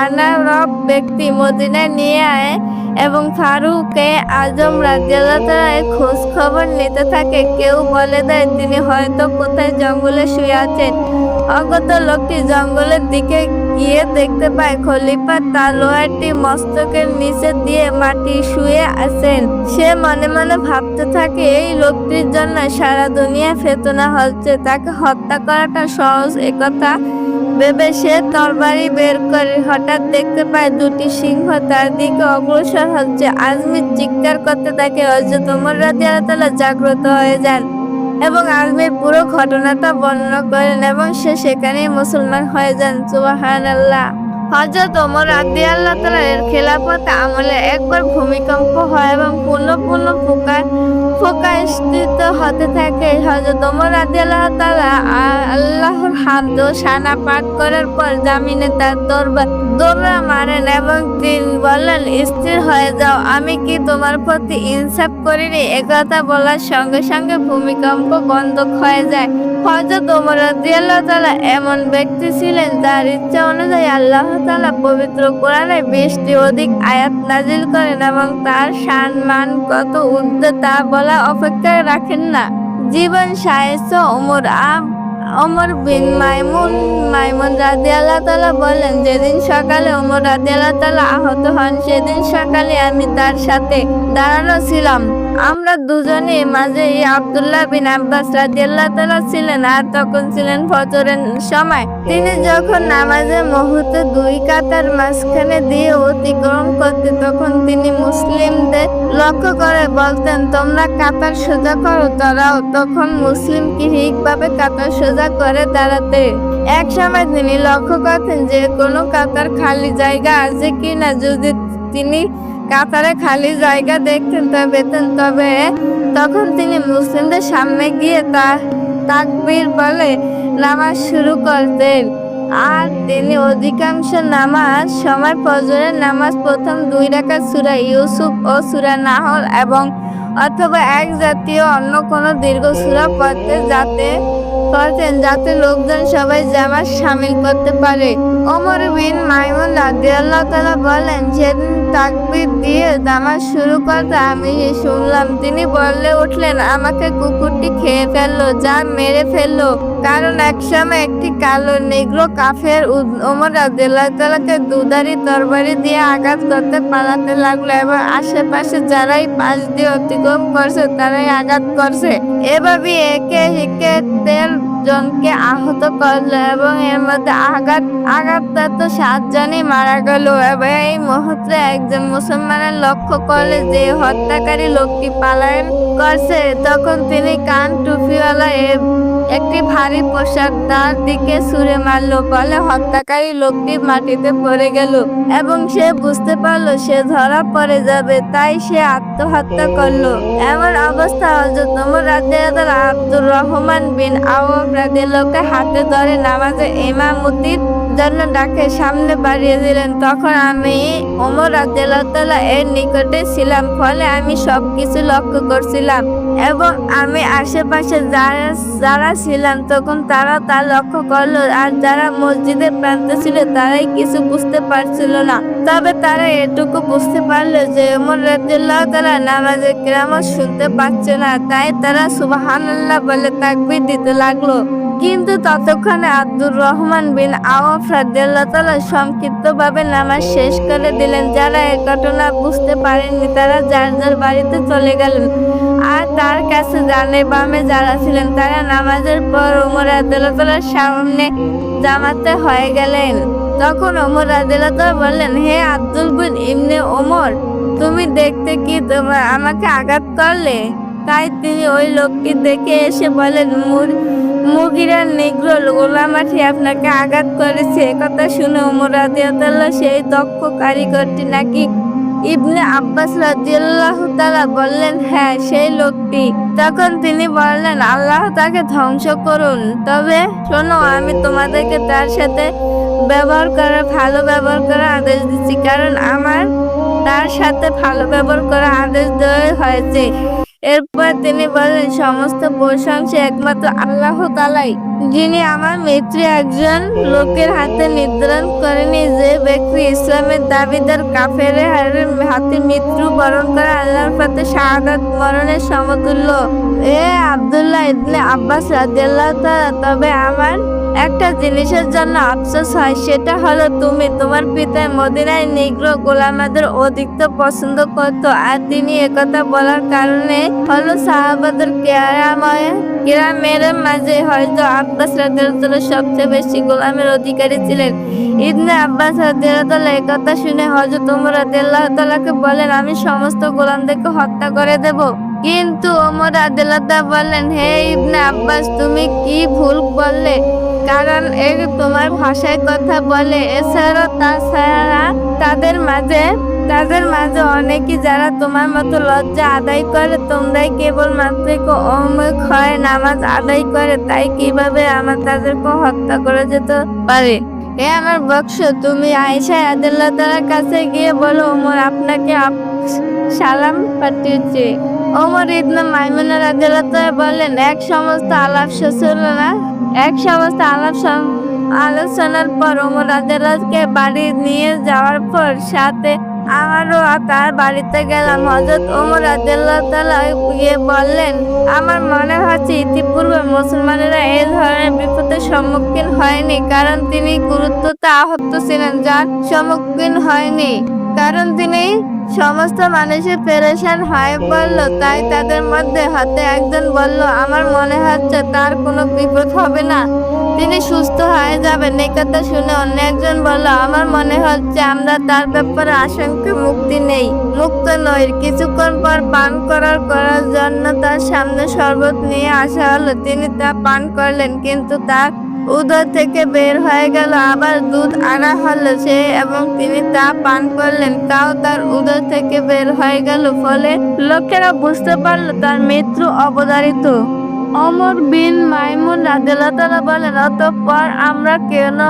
আনারব ব্যক্তি মদিনায় নিয়ে আয় এবং ফারুকে আজম রাজিয়ালের খোঁজ খবর নিতে থাকে। কেউ বলে দেয়, তিনি হয়তো কোথায় জঙ্গলে শুয়ে আছেন। অগত লোকটি জঙ্গলের দিকে গিয়ে দেখতে পায়, খলিফা তালোয়ারটি মস্তকের নিচে দিয়ে মাটি শুয়ে আছেন। সে মনে মনে ভাবতে থাকে, এই লোকটির জন্য সারা দুনিয়া ফেতনা হচ্ছে। তাকে হত্যা করাটা সহজ একথা ভেবে সে তরবারি বের করে হঠাৎ দেখতে পায় দুটি সিংহ তার দিকে অগ্রসর হচ্ছে। আজমির চিৎকার করতে থাকে হজরত ওমর রাদিয়াল্লাহু জাগ্রত হয়ে যান। এবং আজমির পুরো ঘটনাটা বর্ণনা করেন এবং সে সেখানেই মুসলমান হয়ে যান। সুবহানাল্লাহ। হজরত ওমর রাদি আল্লাহ এর খেলাফত আমলে একবার ভূমিকম্প হয় এবং পূর্ণ পূর্ণ ফোকা ফোকাস্থিত হতে থাকে। হজরত ওমর রাদি আল্লাহ তালা আল্লাহর ও সানা পাঠ করার পর জামিনে তার দরবার দৌড়া মারেন এবং তিনি বললেন, স্থির হয়ে যাও, আমি কি তোমার প্রতি ইনসাফ করিনি? একথা বলার সঙ্গে সঙ্গে ভূমিকম্প বন্ধ হয়ে যায়। হজরত ওমর রাদিয়াল্লাহু তালা এমন ব্যক্তি ছিলেন যার ইচ্ছা অনুযায়ী আল্লাহ তাআলা পবিত্র কোরআনে বিশটি অধিক আয়াত নাজিল করেন এবং তার শান মান কত ঊর্ধ্বে তা বলা অপেক্ষায় রাখেন না। জীবন সাহেব ওমর আম, ওমর বিন মাইমুন মাইমুন রাদিয়াল্লাহু তাআলা বলেন, যেদিন সকালে ওমর রাদিয়াল্লাহু তাআলা আহত হন, সেদিন সকালে আমি তার সাথে দাঁড়ানো ছিলাম। আমরা দুজনে মাঝে আবদুল্লাহ বিন আব্বাস রাদিয়াল্লাহু তাআলা ছিলেন আর তখন ছিলেন ফজরের সময়। তিনি যখন নামাজের মুহূর্তে দুই কাতার মাঝখানে দিয়ে অতিক্রম করতে তখন তিনি মুসলিমদের লক্ষ্য করে বলতেন, তোমরা কাতার সোজা করো তারাও তখন মুসলিম ঠিকভাবে কাতার সোজা করে দাঁড়াতে। এক সময় তিনি লক্ষ্য করতেন যে কোনো কাতার খালি জায়গা আছে কিনা, যদি তিনি কাতারে খালি জায়গা দেখতেন তবে তবে তখন তিনি মুসলিমদের সামনে গিয়ে তা, তাকবীর বলে নামাজ শুরু করতেন। আর তিনি অধিকাংশ নামাজ সময় ফজরের নামাজ প্রথম দুই রাকাত সুরা ইউসুফ ও সুরা নাহল এবং অথবা এক জাতীয় অন্য কোনো দীর্ঘ সূরা পড়তে যাতে করতেন যাতে লোকজন সবাই জামাত সামিল করতে পারে। ওমর বিন মাইমুন রাদিয়াল্লাহু তাআলা বলেন সেদিন তাকবীর দিয়ে নামাজ শুরু করতে আমি শুনলাম, তিনি বললে উঠলেন, আমাকে কুকুরটি খেয়ে ফেলল, যা মেরে ফেলল। কারণ একসময় একটি কালো নেগ্রো কাফের ওমর রাদিয়াল্লাহু তাআলাকে দুধারি তরবারি দিয়ে আঘাত করতে পালাতে লাগল এবং আশেপাশে যারাই পাশ দিয়ে অতিক্রম করছে, তারাই আঘাত করছে। এভাবে একে একে তেল জনকে আহত করল এবং এর মধ্যে আঘাত, আঘাতপ্রাপ্ত সাতজনই মারা গেল এবং এই মুহূর্তে একজন মুসলমানের লক্ষ্য করলে যে হত্যাকারী লোকটি পালায়ন করছে, তখন তিনি কান টুপিওয়ালা এ- একটি ভারী পোশাক তার দিকে ছুঁড়ে মারলো ফলে হত্যাকারী লোকটি মাটিতে পড়ে গেল এবং সে বুঝতে পারল সে ধরা পড়ে যাবে, তাই সে আত্মহত্যা করল। এমন অবস্থা হজরত ওমর আব্দুর রহমান বিন আওফ রাদিয়াল্লাহুকে হাতে ধরে নামাজে ইমামতির জন্য ডাকে সামনে বাড়িয়ে দিলেন। তখন আমি ওমর রাদিয়াল্লাহু এর নিকটে ছিলাম, ফলে আমি সবকিছু লক্ষ্য করছিলাম। এবং আমি আশেপাশে যারা যারা ছিলাম, তখন তারা তা লক্ষ্য করল আর যারা মসজিদের প্রান্তে ছিল, তারাই কিছু বুঝতে পারছিল না। তবে তারা এটুকু বুঝতে পারল যে ওমর রাদিয়াল্লাহু তাআলা নামাজের কেরামত শুনতে পাচ্ছে না, তাই তারা সুবহানাল্লাহ বলে তাকবীর দিতে লাগল। কিন্তু ততক্ষণে আব্দুর রহমান বিন আওয়াফ রাদিয়াল্লাহু তাআলা সংক্ষিপ্তভাবে নামাজ শেষ করে দিলেন, যারা এই ঘটনা বুঝতে পারেননি, তারা যার যার বাড়িতে চলে গেলেন। আর তার কাছে জানে বামে যারা ছিলেন, তারা নামাজের পর ওমর রাদিয়াল্লাহু তাআলার সামনে জামাতে হয়ে গেলেন। তখন ওমর রাদিয়াল্লাহু বললেন, হে আব্দুল বিন ইমনে ওমর তুমি দেখতে কি তোমার? আমাকে আঘাত করলে? তাই তিনি ওই লোকটি দেখে এসে বলেন মুর মুগিরার নিগ্র গোলামাঠি আপনাকে আঘাত করেছে। কথা শুনে ওমর রাদিয়াল্লাহু সেই দক্ষ কারিগরটি নাকি ইবনে আব্বাস রাজিয়াল্লাহ তাআলা বললেন হ্যাঁ সেই লোকটি। তখন তিনি বললেন, আল্লাহ তাকে ধ্বংস করুন। তবে শোনো, আমি তোমাদেরকে তার সাথে ব্যবহার করা ভালো ব্যবহার করার আদেশ দিচ্ছি। কারণ আমার তার সাথে ভালো ব্যবহার করার আদেশ দেওয়া হয়েছে। এরপর তিনি বলেন, সমস্ত প্রশংসা একমাত্র আল্লাহ তালাই, যিনি আমার মিত্র একজন লোকের হাতে নির্ধারণ করেনি। যে ব্যক্তি ইসলামের দাবিদার কাফের হাতে মৃত্যু বরণ করে আল্লাহর পথে শাহাদাত মরণের সমতুল্য। এ আব্দুল্লাহ ইবনে আব্বাস রাদিয়াল্লাহু তাআলা, তবে আমার একটা জিনিসের জন্য আফসোস হয়, সেটা হলো তুমি তোমার পিতা মদিনায় নিগ্র গোলামাদের অধিকত পছন্দ করত আর তিনি একথা বলার কারণে হলো সাহাবাদের কেরাময়, কেরামের মাঝে হয়তো আব্বাস রাদিয়াল্লাহু সবচেয়ে বেশি গোলামের অধিকারী ছিলেন। ইবনে আব্বাস রাদিয়াল্লাহু একথা শুনে হযরত ওমর রাদিয়াল্লাহু বলেন, আমি সমস্ত গোলামদেরকে হত্যা করে দেব। কিন্তু ওমর রাদিয়াল্লাহু বললেন হে ইবনে আব্বাস, তুমি কি ভুল বললে কারণ এর তোমার ভাষায় কথা বলে। এছাড়া তাছাড়া তাদের মাঝে তাদের মাঝে অনেকে যারা তোমার মতো লজ্জা আদায় করে, তোমরাই কেবল মাত্র অমুক হয় নামাজ আদায় করে, তাই কীভাবে আমার তাদেরকে হত্যা করে যেতে পারে? এ আমার বক্স, তুমি আয়েশা আদাল্লাহ তালার কাছে গিয়ে বলো, ওমর আপনাকে সালাম পাঠিয়েছে। ওমর ইবনে মাইমুনা রাদিয়াল্লাহু বললেন এক সমস্ত আলাপ সচলনা এক সমস্ত আলোচনার পর ওমর বাড়ি নিয়ে যাওয়ার পর সাথে আমারও তার বাড়িতে গেলাম। হজরত ওমর গিয়ে বললেন, আমার মনে হচ্ছে ইতিপূর্বে মুসলমানেরা এই ধরনের বিপদের সম্মুখীন হয়নি, কারণ তিনি গুরুত্বতে আহত ছিলেন। যার সম্মুখীন হয়নি, কারণ তিনি সমস্ত মানুষের পেরেশান হয়ে পড়ল তাই তাদের মধ্যে হাতে একজন বলল, আমার মনে হচ্ছে তার কোনো বিপদ হবে না। তিনি সুস্থ হয়ে যাবেন। এই কথা শুনে অন্য একজন বলল, আমার মনে হচ্ছে আমরা তার ব্যাপারে আশঙ্কা মুক্তি নেই, মুক্ত নই। কিছুক্ষণ পর পান করার করার জন্য তার সামনে শরবত নিয়ে আসা হলো। তিনি তা পান করলেন, কিন্তু তার উদর থেকে বের হয়ে গেল, আবার দুধ আনা হলো সে এবং তিনি তা পান করলেন। তাও তার উদর থেকে বের হয়ে গেল ফলে লোকেরা বুঝতে পারল তার মৃত্যু অবদারিত অমর বিন মাইমুন রাদিয়াল্লাহু বলেন, অতঃপর আমরা কেন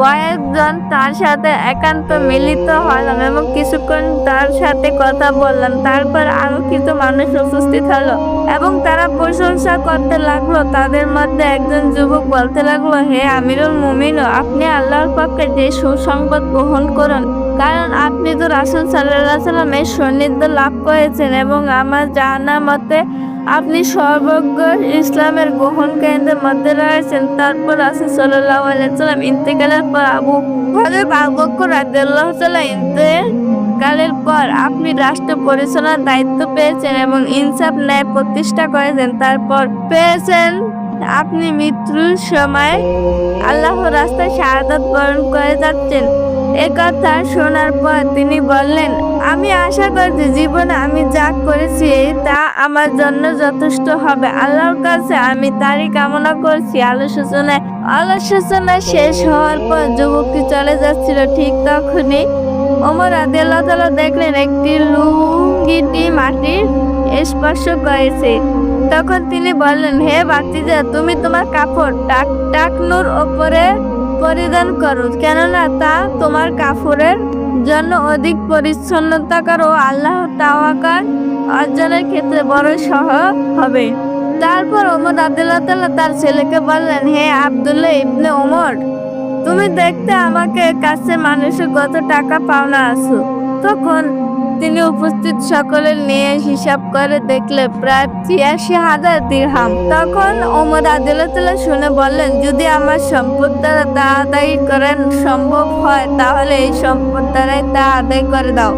কয়েকজন তার সাথে একান্ত মিলিত হলাম এবং কিছুক্ষণ তার সাথে কথা বললাম। তারপর আরও কিছু মানুষ উপস্থিত হলো এবং তারা প্রশংসা করতে লাগল। তাদের মধ্যে একজন যুবক বলতে লাগল, হে আমিরুল মুমিন আপনি আল্লাহর পক্ষে যে সুসংবাদ গ্রহণ করুন কারণ আপনি তো রাসুল সাল্লাহ সাল্লামের সান্নিধ্য লাভ করেছেন এবং আমার জানা মতে আপনি সর্বজ্ঞ ইসলামের গ্রহণ কেন্দ্রের মধ্যে রয়েছেন। তারপর রাসুল সাল্লাহ আলাইসাল্লাম ইন্তেকালের পর আবু হজরত আবু বকর রাদিয়াল্লাহু তাআলা ইন্তেকালের পর আপনি রাষ্ট্র পরিচালনার দায়িত্ব পেয়েছেন এবং ইনসাফ, ন্যায় প্রতিষ্ঠা করেছেন। তারপর পেয়েছেন আপনি মৃত্যুর সময় আল্লাহ রাস্তায় শাহাদাত বরণ করে যাচ্ছেন। এ কথা শোনার পর তিনি বললেন, আমি আশা করছি জীবনে আমি যা করেছি তা আমার জন্য যথেষ্ট হবে। আল্লাহর কাছে আমি তারই কামনা করছি। আলোচনায় আলোচনা শেষ হওয়ার পর যুবকটি চলে যাচ্ছিল ঠিক তখনই। ওমর আদিল্লাহ তালা দেখলেন একটি লুঙ্গিটি মাটির স্পর্শ করেছে। তখন তিনি বললেন, হে বাতিজা তুমি তোমার কাপড় টাক টাকনুর ওপরে পরিধান করো, কেননা তা তোমার কাপড়ের জন্য অধিক পরিচ্ছন্নতাকার ও আল্লাহ তাওয়াকার অর্জনের ক্ষেত্রে বড় সহ হবে। তারপর ওমর আব্দুল্লাহ তাআলা তার ছেলেকে বললেন, হে আব্দুল্লাহ ইবনে ওমর, তুমি দেখতে আমাকে কাছে মানুষের কত টাকা পাওনা আছো? তখন তিনি উপস্থিত সকলের নিয়ে হিসাব করে দেখলে প্রায় ছিয়াশি হাজার দিরহাম। তখন ওমর আদিল্লাহ শুনে বললেন, যদি আমার সম্পদ দ্বারা তা আদায় করেন সম্ভব হয়, তাহলে এই সম্পদ দ্বারাই তা আদায় করে দাও।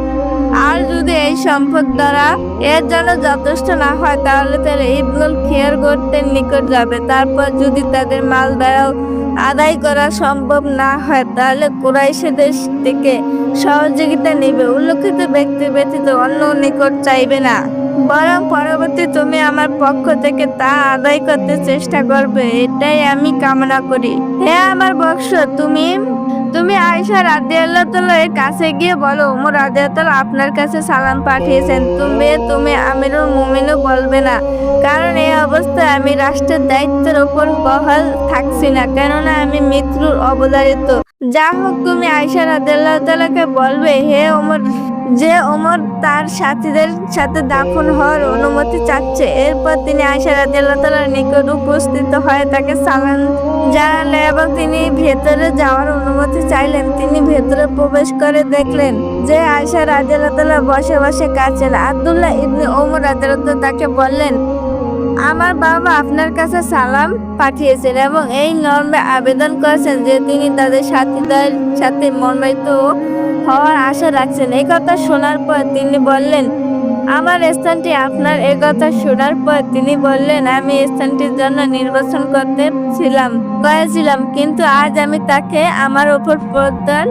আর যদি এই সম্পদ দ্বারা এর জন্য যথেষ্ট না হয়, তাহলে তাহলে ইবনুল খিয়ার গোত্রের নিকট যাবে। তারপর যদি তাদের মাল দ্বারাও আদায় করা সম্ভব না হয়, তাহলে কুরাইশদের থেকে সহযোগিতা নেবে। উল্লেখিত ব্যক্তি ব্যতীত অন্য নিকট চাইবে না। বরং পরবর্তী তুমি আমার পক্ষ থেকে তা আদায় করতে চেষ্টা করবে, এটাই আমি কামনা করি। হ্যাঁ আমার বক্স তুমি তুমি আয়সা এর কাছে গিয়ে বলো, উমর রাদিয়াল্লাহু আপনার কাছে সালাম পাঠিয়েছেন। তুমি তুমি আমিরুল মুমিনও বলবে না। কারণ এই অবস্থায় আমি রাষ্ট্রের দায়িত্বের ওপর বহাল থাকছি না, কেননা আমি মৃত্যুর অবদারিত যা হোক তুমি আয়সা রাদিয়াল্লাহ তালাকে বলবে, হে ওমর যে ওমর তার সাথীদের সাথে দাফন হওয়ার অনুমতি চাচ্ছে। এরপর তিনি আয়সা রাদিয়াল্লাহু তাআলার নিকট উপস্থিত হয়ে তাকে সালাম জানালেন এবং তিনি ভেতরে যাওয়ার অনুমতি চাইলেন। তিনি ভেতরে প্রবেশ করে দেখলেন যে আয়সা রাদিয়াল্লাহু তাআলা বসে বসে কাঁদছেন। আব্দুল্লাহ ইবনে ওমর রাদিয়াল্লাহু তাআলা তাকে বললেন, আমার বাবা আপনার কাছে সালাম পাঠিয়েছেন এবং এই নর্মে আবেদন করেছেন যে তিনি তাদের সাথীদের সাথে মর্মায়িত হওয়ার আশা রাখছেন। এই কথা শোনার পর তিনি বললেন, আমার স্থানটি আপনার। এ কথা শোনার পর তিনি বললেন, আমি স্থানটির জন্য নির্বাচন করতে ছিলাম, করেছিলাম, কিন্তু আজ আমি তাকে আমার ওপর প্রদান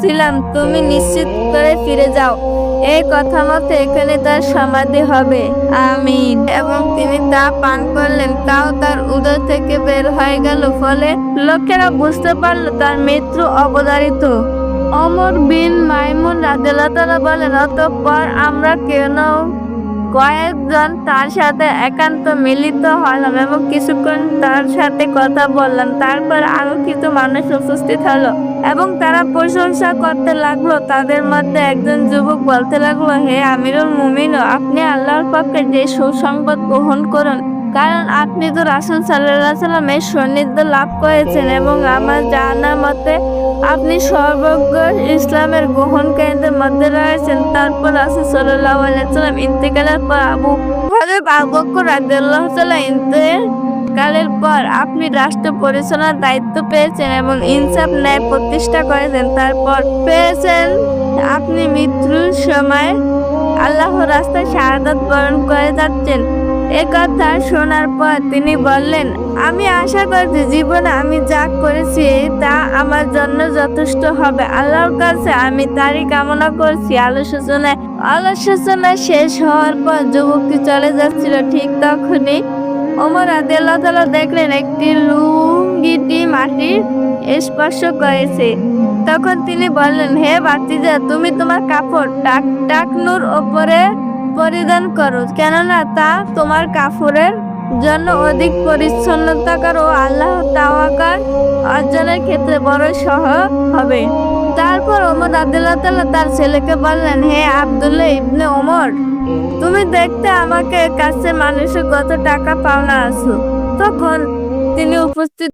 ছিলাম তুমি নিশ্চিত করে ফিরে যাও। এই কথা মতো এখানে তার সমাধি হবে। আমিন। এবং তিনি তা পান করলেন। তাও তার উদর থেকে বের হয়ে গেল। ফলে লোকেরা বুঝতে পারল তার মৃত্যু অবধারিত। অমর বিন মাইমুন রাজেলাতারা বলেন, অতঃপর আমরা কেন কয়েকজন তার সাথে একান্ত মিলিত হলাম এবং কিছুক্ষণ তার সাথে কথা বললাম। তারপর আরও কিছু মানুষ উপস্থিত হলো এবং তারা প্রশংসা করতে লাগল। তাদের মধ্যে একজন যুবক বলতে লাগল, হে আমিরুল মুমিন আপনি আল্লাহর পক্ষে যে সুসংবাদ গ্রহণ করুন কারণ আপনি তো রাসুল সাল্লাহ সাল্লামের সান্নিধ্য লাভ করেছেন এবং আমার জানা মতে আপনি সর্বজ্ঞ ইসলামের গ্রহণকারীদের মধ্যে রয়েছেন। তারপর রাসুল সাল্লাহ সাল্লাম ইন্তেকালের পর আবু হযরত আবু বকর রাদিয়াল্লাহু তাআলা ইন্তেকালের পর আপনি রাষ্ট্র পরিচালনার দায়িত্ব পেয়েছেন এবং ইনসাফ ন্যায় প্রতিষ্ঠা করেছেন। তারপর পেয়েছেন আপনি মৃত্যুর সময় আল্লাহর রাস্তায় শাহাদাত বরণ করে যাচ্ছেন। এ কথা শোনার পর তিনি বললেন, আমি আশা করছি জীবনে আমি যা করেছি তা আমার জন্য যথেষ্ট হবে। আল্লাহর কাছে আমি তারই কামনা করছি। আলোচনায় আলোচনা শেষ হওয়ার পর যুবকটি চলে যাচ্ছিল। ঠিক তখনই ওমর আদিল্লাহ দেখলেন একটি লুঙ্গিটি মাটির স্পর্শ করেছে। তখন তিনি বললেন, হে বাতিজা তুমি তোমার কাপড় টাক টাকনুর ওপরে পরিধান করো। কেননা তা তোমার কাপড়ের জন্য অধিক পরিচ্ছন্নতাকার ও আল্লাহ তাওয়াকার অর্জনের ক্ষেত্রে বড় সহ হবে। তারপর ওমর আব্দুল্লাহ তাআলা তার ছেলেকে বললেন, হে আব্দুল্লাহ ইবনে ওমর, তুমি দেখতে আমাকে কাছে মানুষের কত টাকা পাওনা আছো? তখন তিনি উপস্থিত